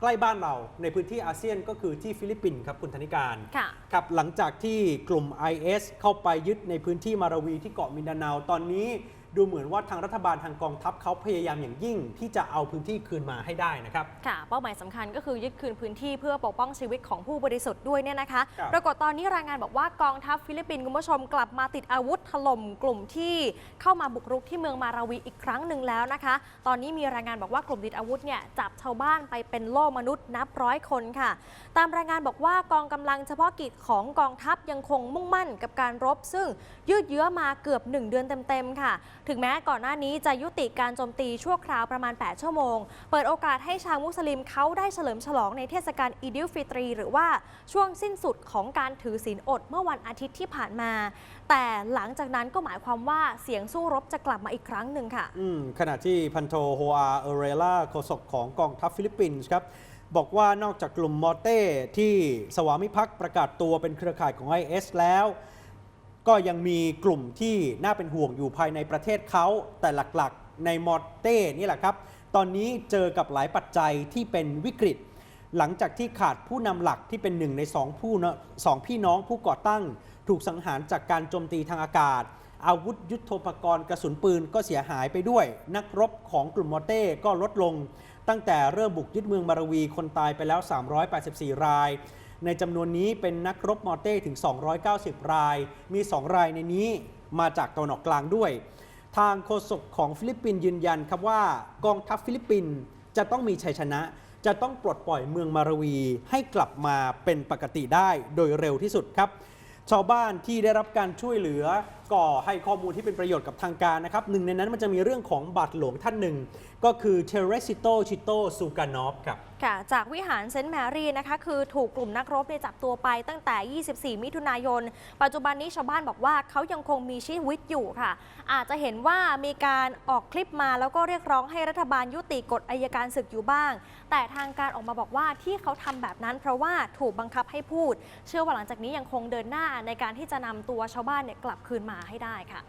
ใกล้บ้านเราในพื้นที่อาเซียนก็คือที่ฟิลิปปินส์ครับคุณธนิการค่ะครับหลังจากที่กลุ่ม IS เข้าไปยึดในพื้นที่มาราวีที่เกาะมินดาเนาตอนนี้ ดูเหมือนว่าทางรัฐบาลทางกองทัพเขาพยายามอย่างยิ่ง ที่จะเอาพื้นที่คืนมาให้ได้นะครับ ค่ะ เป้าหมายสำคัญก็คือยึดคืนพื้นที่เพื่อปกป้องชีวิตของผู้บริสุทธิ์ด้วยเนี่ยนะคะครับปรากฏตอนนี้รายงานบอกว่ากองทัพฟิลิปปินส์คุณผู้ชมกลับมาติดอาวุธถล่มกลุ่มที่เข้ามาบุกรุกที่เมืองมาราวีอีกครั้งหนึ่งแล้วนะคะ ตอนนี้มีรายงานบอกว่ากลุ่มติดอาวุธเนี่ยจับชาวบ้านไปเป็นโล่มนุษย์นับร้อยคนค่ะ ตามรายงานบอกว่ากองกำลังเฉพาะกิจของกองทัพยังคงมุ่งมั่นกับการรบ ซึ่งยืดเยื้อมาเกือบ 1 เดือนเต็มๆค่ะ ถึงแม้ก่อนหน้านี้จะยุติการโจมตีชั่วคราวประมาณ 8 ชั่วโมง เปิดโอกาสให้ชาวมุสลิมเขาได้เฉลิมฉลองในเทศกาลอีดิลฟิตรี หรือว่าช่วงสิ้นสุดของการถือศีลอดเมื่อวันอาทิตย์ที่ผ่านมา แต่หลังจากนั้นก็หมายความว่าเสียงสู้รบจะกลับมาอีกครั้งหนึ่งค่ะขณะที่พันโทโฮอาเอเรล่าโฆษกของกองทัพฟิลิปปินส์ครับบอกว่านอกจากกลุ่มมอเต้ที่สวามิภักดิ์ประกาศตัวเป็นเครือข่ายของ IS แล้ว ก็ยังมีกลุ่มที่น่าเป็นห่วงอยู่ภายในประเทศเขา แต่หลักๆ ในมอเต้นี่แหละครับ ตอนนี้เจอกับหลายปัจจัยที่เป็นวิกฤต หลังจากที่ขาดผู้นำหลักที่เป็นหนึ่งในสองผู้เนอะสองพี่น้องผู้ก่อตั้ง ถูกสังหารจากการโจมตีทางอากาศ อาวุธยุทโธปกรณ์กระสุนปืนก็เสียหายไปด้วย นักรบของกลุ่มมอเต้ก็ลดลง ตั้งแต่เริ่มบุกยึดเมืองมาราวีคนตายไปแล้ว 384 ราย ในจำนวนนี้เป็นนักรบมอเต้ถึง 290 ราย มี 2 รายในนี้มาจากตะวันออกกลางด้วย ทางโฆษกของฟิลิปปินส์ยืนยันครับว่ากองทัพฟิลิปปินส์จะต้องมีชัยชนะ จะต้องปลดปล่อยเมืองมาราวีให้กลับมาเป็นปกติได้โดยเร็วที่สุดครับ ชาวบ้านที่ได้รับการช่วยเหลือ ก็ให้ข้อมูลที่เป็นประโยชน์กับทางการนะครับหนึ่งในนั้นมันจะมีเรื่องของบาทหลวงท่านหนึ่ง ก็คือเทเรซิโตชิโตซูกานอฟครับ ค่ะจากวิหารเซนต์แมรี่นะคะคือถูกกลุ่มนักรบเนี่ยจับตัวไปตั้งแต่ 24 มิถุนายน ปัจจุบันนี้ชาวบ้านบอกว่าเขายังคงมีชีวิตอยู่ค่ะ อาจจะเห็นว่ามีการออกคลิปมาแล้วก็เรียกร้องให้รัฐบาลยุติกฎอายการศึกอยู่บ้าง แต่ทางการออกมาบอกว่าที่เขาทำแบบนั้น เพราะว่าถูกบังคับให้พูด เชื่อว่าหลังจากนี้ยังคงเดินหน้าในการที่จะนำตัวชาวบ้านเนี่ยกลับคืนมาให้ได้ค่ะ